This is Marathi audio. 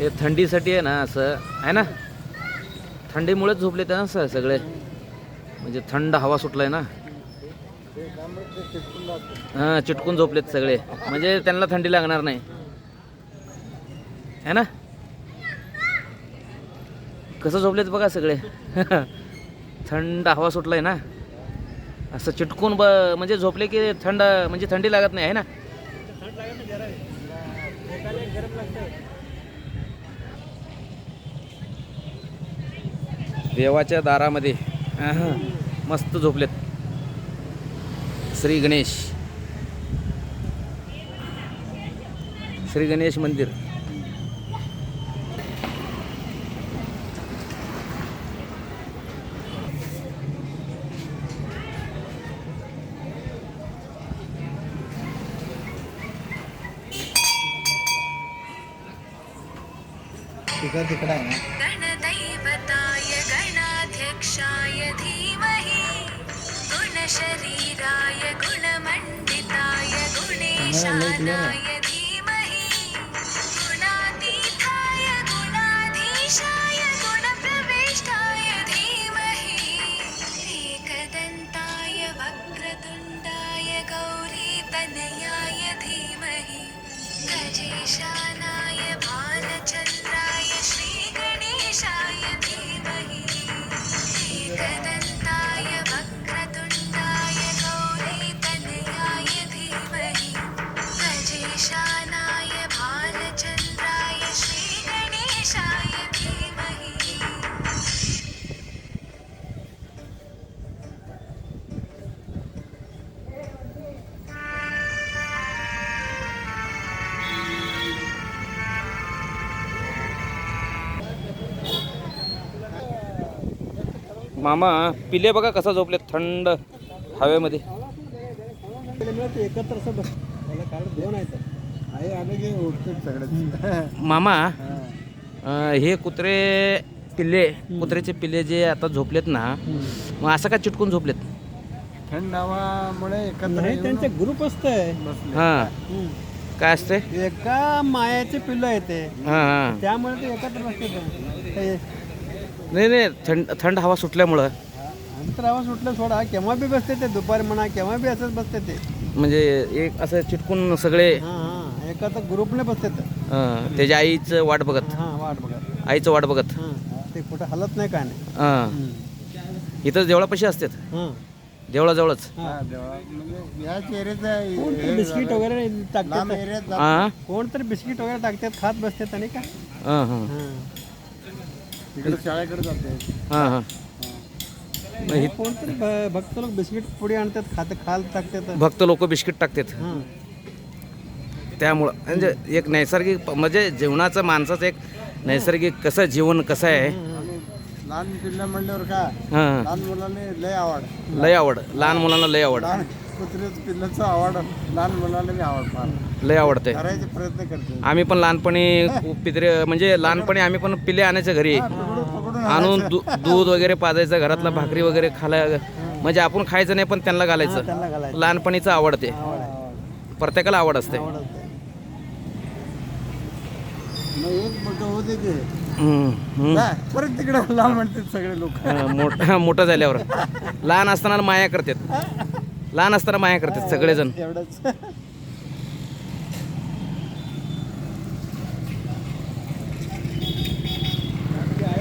हे थंडीसाठी आहे ना असं आहे ना? थंडीमुळेच झोपले ना असं सगळे. म्हणजे थंड हवा सुटलाय ना. हां चिटकून झोपलेत सगळे. म्हणजे त्यांना थंडी लागणार नाही. है ना? कसं झोपलेत बघा सगळे. थंड हवा सुटलाय ना. असं चिटकून ब म्हणजे झोपले की थंड म्हणजे थंडी लागत नाही आहे ना? देवाच्या दारामध्ये. मस्त झोपलेत. श्री गणेश. श्री गणेश मंदिर. तिकडं तिकडं आहे ना. पुरुषाय धीमहि। गुणशरीराय गुणमण्डिताय गुणेशानाय धीमहि। गुणातीताय गुणाधीशाय गुणप्रविष्टाय धीमहि। एकदन्ताय वक्रतुण्डाय गौरीतनयाय धीमहि। गजेशानाय भालचन्द्र मामा पिले बघा कसा झोपलेत थंड हवेमध्ये. मामा हे कुत्रे पिल्ले कुत्र्याचे पिल्ले जे आता झोपलेत ना मग असं का चिटकून झोपलेत? थंड हवामुळे एकत्र त्यांचे ग्रुप बसले. हां. काय असते एका मायाचे पिल्लं आहे ते हां हां. त्यामुळे ते एकत्र बसते ते नाही नाही थंड थंड हवा सुटल्यामुळं. अंतर आवाज सुटलं सोडा. केव्हा बी बसते ते दुपारी म्हणा केव्हा बी असंच बसते ते. म्हणजे एक असं चिटकून सगळे हां हां एकत्र ग्रुपने बसते अं, त्याच्या आईचं वाट बघत. हां वाट बघा आईचं वाट बघत. हां ते कुठं हलत नाही काय नाही. हां. इथं देवळापाशी असतात. हां. देवळाजवळच. कोणतरी बिस्किट वगैरे टाकतात. हां? कोणतरी बिस्किट वगैरे टाकतात खात बसतात आणि काय? हां हां. हां. शाळेकडे जाते. हां हां. मग हि- कोणतरी भ- भक्त लोक बिस्किट पुढे आणतात खात खाल टाकतात. भक्त लोक बिस्किट टाकतात. हां. त्यामुळं म्हणजे एक नैसर्गिक प- म्हणजे जीवनाचं माणसाचं एक नैसर्गिक कसं जीवन कसं आहे? आणि लहान पिल्ला म्हणल्यावर का? हां. लहान मुलांनी लय आवड. लय आवड. लहान मुलांना लय आवड. लहान पिल्लाचं आवड लहान आवड लय आवडते करायचे प्रयत्न करते. आम्ही पण लहानपणी पित्रे म्हणजे लहानपणी आम्ही पण पिले आणायचं घरी. पकडून पकडून आणून दू- दूध वगैरे पाजायचं घरातलं भाकरी वगैरे खाला म्हणजे आपण खायचं नाही पण त्यांना घालायचं. त्यांना घालायचं. लहानपणीचं आवडते आवड प्रत्येकाला आवड असते. आवड असते. मग एक मोठं होते की हम्म, हम्म. जा, परत तिकडे लांब म्हणतात सगळे लोक. हा, मोठ मोठं झाल्यावर. लहान असताना माया करतात. लहान असताना माया करतात सगळेजण. एवढंच.